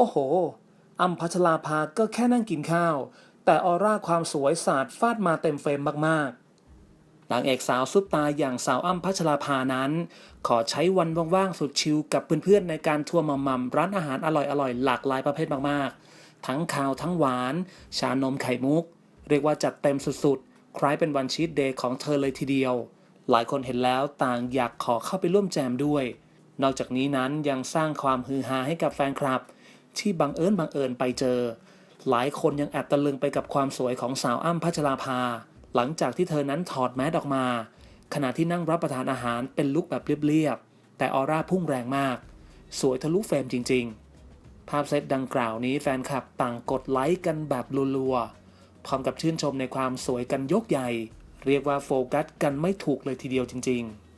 โอ้โห อัมพัชราภาก็แค่นั่งกินข้าว แต่ออร่าความสวยสาดฟาดมาเต็มเฟรมมากๆนางเอกสาวซุปตาอย่างสาวอ้ำพัชราภานั้น ขอใช้วันว่างๆสุดชิลกับเพื่อนๆในการทัวร์มัมมัมร้านอาหารอร่อยๆหลากหลายประเภทมากๆ ทั้งข้าวทั้งหวาน ชานมไข่มุก เรียกว่าจัดเต็มสุดๆ คล้ายเป็นวันชีตเดย์ของเธอเลยทีเดียว หลายคนเห็นแล้วต่างอยากขอเข้าไปร่วมแจมด้วย นอกจากนี้นั้นยังสร้างความฮือฮาให้กับแฟนคลับ ที่บังเอิญบังเอิญไปเจอ หลายคนยังแอบตะลึงไปกับความสวยของสาวอ้ำพัชราภา หลังจากที่เธอนั้นถอดแมสออกมา ขณะที่นั่งรับประทานอาหารเป็นลุคแบบเรียบๆแต่ออร่าพุ่งแรงมาก สวยทะลุเฟรมจริง ๆ ภาพเซตดังกล่าวนี้แฟนคลับต่างกดไลค์กันแบบรัวๆพร้อมกับชื่นชมในความสวยกันยกใหญ่ เรียกว่าโฟกัสกันไม่ถูกเลยทีเดียวจริง ๆ